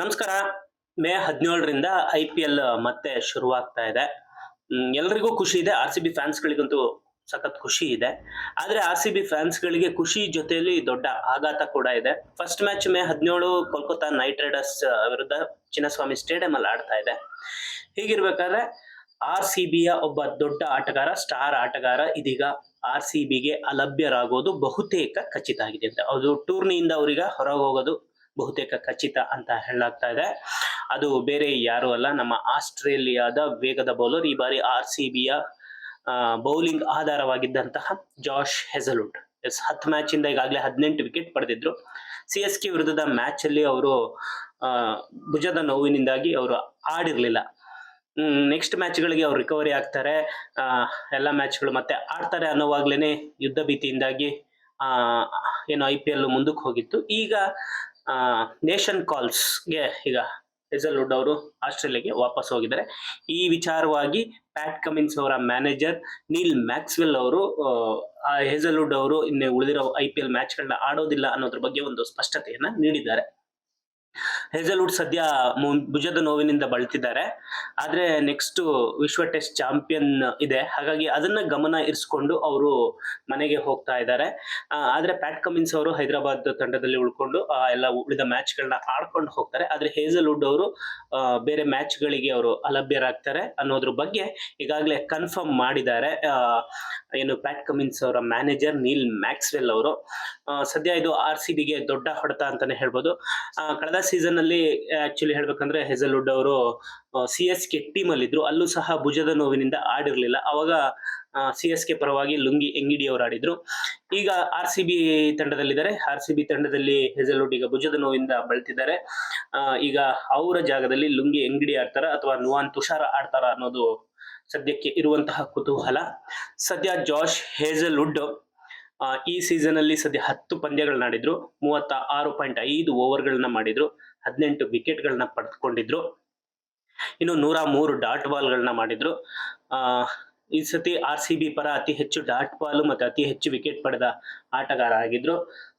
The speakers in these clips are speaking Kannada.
ನಮಸ್ಕಾರ. ಮೇ ಹದಿನೇಳರಿಂದ ಐ ಪಿ ಎಲ್ ಮತ್ತೆ ಶುರುವಾಗ್ತಾ ಇದೆ. ಎಲ್ರಿಗೂ ಖುಷಿ ಇದೆ. ಆರ್ ಸಿ ಬಿ ಫ್ಯಾನ್ಸ್ಗಳಿಗಂತೂ ಸಖತ್ ಖುಷಿ ಇದೆ. ಆದರೆ ಆರ್ ಸಿ ಬಿ ಫ್ಯಾನ್ಸ್ಗಳಿಗೆ ಖುಷಿ ಜೊತೆಯಲ್ಲಿ ದೊಡ್ಡ ಆಘಾತ ಕೂಡ ಇದೆ. ಫಸ್ಟ್ ಮ್ಯಾಚ್ ಮೇ ಹದಿನೇಳು ಕೋಲ್ಕತ್ತಾ ನೈಟ್ ರೈಡರ್ಸ್ ವಿರುದ್ಧ ಚಿನ್ನಸ್ವಾಮಿ ಸ್ಟೇಡಿಯಂ ಅಲ್ಲಿ ಆಡ್ತಾ ಇದೆ. ಹೀಗಿರ್ಬೇಕಾದ್ರೆ ಆರ್ ಸಿ ಬಿಯ ಒಬ್ಬ ದೊಡ್ಡ ಆಟಗಾರ ಸ್ಟಾರ್ ಆಟಗಾರ ಇದೀಗ ಆರ್ ಸಿ ಬಿಗೆ ಅಲಭ್ಯರಾಗೋದು ಬಹುತೇಕ ಖಚಿತ ಆಗಿದೆ ಅಂತ. ಅದು ಟೂರ್ನಿಯಿಂದ ಅವರಿಗೆ ಹೊರಗೆ ಹೋಗೋದು ಬಹುತೇಕ ಖಚಿತ ಅಂತ ಹೇಳಲಾಗ್ತಾ ಇದೆ. ಅದು ಬೇರೆ ಯಾರು ಅಲ್ಲ, ನಮ್ಮ ಆಸ್ಟ್ರೇಲಿಯಾದ ವೇಗದ ಬೌಲರ್, ಈ ಬಾರಿ ಆರ್ ಸಿ ಬಿಯ ಬೌಲಿಂಗ್ ಆಧಾರವಾಗಿದ್ದಂತಹ ಜಾಶ್ ಹೆಸಲುಡ್. ಎಸ್, ಹತ್ತು ಮ್ಯಾಚ್ ಇಂದ ಈಗಾಗಲೇ ಹದಿನೆಂಟು ವಿಕೆಟ್ ಪಡೆದಿದ್ರು. ಸಿ ಎಸ್ ಕೆ ವಿರುದ್ಧದ ಮ್ಯಾಚ್ ಅಲ್ಲಿ ಅವರು ಭುಜದ ನೋವಿನಿಂದಾಗಿ ಅವರು ಆಡಿರಲಿಲ್ಲ. ನೆಕ್ಸ್ಟ್ ಮ್ಯಾಚ್ಗಳಿಗೆ ಅವ್ರು ರಿಕವರಿ ಆಗ್ತಾರೆ. ಎಲ್ಲ ಮ್ಯಾಚ್ಗಳು ಮತ್ತೆ ಆಡ್ತಾರೆ ಅನ್ನೋವಾಗ್ಲೇನೆ ಯುದ್ಧ ಭೀತಿಯಿಂದಾಗಿ ಏನು ಐ ಪಿ ಎಲ್ ಮುಂದಕ್ಕೆ ಹೋಗಿತ್ತು. ಈಗ ನೇಷನ್ ಕಾಲ್ಸ್ಗೆ ಈಗ ಹೆಸಲ್ವುಡ್ ಅವರು ಆಸ್ಟ್ರೇಲಿಯಾಗೆ ವಾಪಸ್ ಹೋಗಿದ್ದಾರೆ. ಈ ವಿಚಾರವಾಗಿ ಪ್ಯಾಟ್ ಕಮಿನ್ಸ್ ಅವರ ಮ್ಯಾನೇಜರ್ ನೀಲ್ ಮ್ಯಾಕ್ಸ್ವೆಲ್ ಅವರು ಹೆಸಲ್ವುಡ್ ಅವರು ಇನ್ನೇ ಉಳಿದಿರೋ ಐ ಪಿ ಎಲ್ ಮ್ಯಾಚ್ಗಳನ್ನ ಆಡೋದಿಲ್ಲ ಅನ್ನೋದ್ರ ಬಗ್ಗೆ ಒಂದು ಸ್ಪಷ್ಟತೆಯನ್ನ ನೀಡಿದ್ದಾರೆ. ಹೆಸಲ್ವುಡ್ ಸದ್ಯ ಭುಜದ ನೋವಿನಿಂದ ಬಳಲ್ತಿದ್ದಾರೆ. ಆದ್ರೆ ನೆಕ್ಸ್ಟ್ ವಿಶ್ವ ಟೆಸ್ಟ್ ಚಾಂಪಿಯನ್ ಇದೆ. ಹಾಗಾಗಿ ಅದನ್ನ ಗಮನ ಇರಿಸ್ಕೊಂಡು ಅವರು ಮನೆಗೆ ಹೋಗ್ತಾ ಇದ್ದಾರೆ. ಆದ್ರೆ ಪ್ಯಾಟ್ ಕಮಿನ್ಸ್ ಅವರು ಹೈದರಾಬಾದ್ ತಂಡದಲ್ಲಿ ಉಳ್ಕೊಂಡು ಎಲ್ಲ ಉಳಿದ ಮ್ಯಾಚ್ ಗಳನ್ನ ಆಡ್ಕೊಂಡು ಹೋಗ್ತಾರೆ. ಆದ್ರೆ ಹೇಜಲ್ವುಡ್ ಅವರು ಬೇರೆ ಮ್ಯಾಚ್ ಗಳಿಗೆ ಅವರು ಅಲಭ್ಯರಾಗ್ತಾರೆ ಅನ್ನೋದ್ರ ಬಗ್ಗೆ ಈಗಾಗಲೇ ಕನ್ಫರ್ಮ್ ಮಾಡಿದ್ದಾರೆ. ಏನು ಪ್ಯಾಟ್ ಕಮಿನ್ಸ್ ಅವರ ಮ್ಯಾನೇಜರ್ ನೀಲ್ ಮ್ಯಾಕ್ಸ್ವೆಲ್ ಅವರು. ಸದ್ಯ ಇದು ಆರ್ ಸಿ ಬಿಗೆ ದೊಡ್ಡ ಹೊಡೆತ ಅಂತಾನೆ ಹೇಳ್ಬೋದು. ಕಳೆದ ಸೀಸನ್ ಅಲ್ಲಿ ಆಕ್ಚುಲಿ ಹೇಳ್ಬೇಕಂದ್ರೆ ಹೆಸಲ್ವುಡ್ ಅವರು ಸಿ ಎಸ್ ಕೆ ಟೀಮ್ ಅಲ್ಲಿ ಇದ್ರು ಅಲ್ಲೂ ಸಹ ಭುಜದ ನೋವಿನಿಂದ ಆಡಿರ್ಲಿಲ್ಲ. ಅವಾಗ ಸಿ ಎಸ್ ಕೆ ಪರವಾಗಿ ಲುಂಗಿ ಎಂಗಿಡಿ ಅವರು ಆಡಿದ್ರು. ಈಗ ಆರ್ ಸಿ ಬಿ ತಂಡದಲ್ಲಿದ್ದಾರೆ. ಆರ್ ಸಿ ಬಿ ತಂಡದಲ್ಲಿ ಹೆಸಲ್ವುಡ್ ಈಗ ಭುಜದ ನೋವಿಂದ ಬಳಲ್ತಿದ್ದಾರೆ ಆ, ಈಗ ಅವರ ಜಾಗದಲ್ಲಿ ಲುಂಗಿ ಎಂಗಿಡಿ ಆಡ್ತಾರ ಅಥವಾ ನುವಾನ್ ತುಷಾರ ಆಡ್ತಾರ ಅನ್ನೋದು ಸದ್ಯಕ್ಕೆ ಇರುವಂತಹ ಕುತೂಹಲ. ಸದ್ಯ ಜಾಶ್ ಹೇಸಲ್ವುಡ್ ಈ ಸೀಸನ್ ಅಲ್ಲಿ ಸದ್ಯ ಹತ್ತು ಪಂದ್ಯಗಳನ್ನ ಆಡಿದ್ರು ಮೂವತ್ತ ಆರು ಪಾಯಿಂಟ್ ಐದು ಓವರ್ಗಳನ್ನ ಮಾಡಿದ್ರು, ಹದಿನೆಂಟು ವಿಕೆಟ್ಗಳನ್ನ ಪಡೆದುಕೊಂಡಿದ್ರು ಇನ್ನು ನೂರ ಮೂರು ಡಾಟ್ ಬಾಲ್ಗಳನ್ನ ಮಾಡಿದ್ರು. ಆ ಈ ಸತಿ ಆರ್ ಸಿ ಬಿ ಪರ ಅತಿ ಹೆಚ್ಚು ಡಾಟ್ ಬಾಲ್ ಮತ್ತು ಅತಿ ಹೆಚ್ಚು ವಿಕೆಟ್ ಪಡೆದ ಆಟಗಾರ ಆಗಿದ್ರು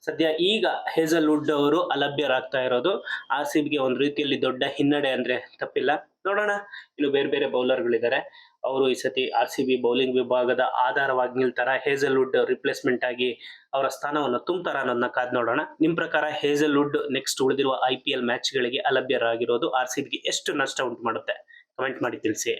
ಸದ್ಯ ಈಗ ಹೇಸಲ್ವುಡ್ ಅವರು ಅಲಭ್ಯರಾಗ್ತಾ ಇರೋದು. ಆರ್ ಸಿ ಬಿಗೆ ಒಂದು ರೀತಿಯಲ್ಲಿ ದೊಡ್ಡ ಹಿನ್ನಡೆ ಅಂದ್ರೆ ತಪ್ಪಿಲ್ಲ. ನೋಡೋಣ, ಇನ್ನು ಬೇರೆ ಬೇರೆ ಬೌಲರ್ಗಳಿದ್ದಾರೆ. ಅವರು ಈ ಸತಿ ಆರ್ ಸಿ ಬಿ ಬೌಲಿಂಗ್ ವಿಭಾಗದ ಆಧಾರವಾಗಿ ನಿಲ್ತಾರ. ಹೇಸಲ್ವುಡ್ ರಿಪ್ಲೇಸ್ಮೆಂಟ್ ಆಗಿ ಅವರ ಸ್ಥಾನವನ್ನು ತುಂಬತಾರ ಅನ್ನೋದನ್ನ ಕಾದ್ ನೋಡೋಣ. ನಿಮ್ಮ ಪ್ರಕಾರ ಹೇಸಲ್ವುಡ್ ನೆಕ್ಸ್ಟ್ ಉಳಿದಿರುವ ಐ ಪಿ ಎಲ್ ಮ್ಯಾಚ್ಗಳಿಗೆ ಅಲಭ್ಯರಾಗಿರೋದು ಆರ್ ಸಿ ಬಿಗೆ ಎಷ್ಟು ನಷ್ಟ ಉಂಟು ಮಾಡುತ್ತೆ? ಕಮೆಂಟ್ ಮಾಡಿ ತಿಳಿಸಿ.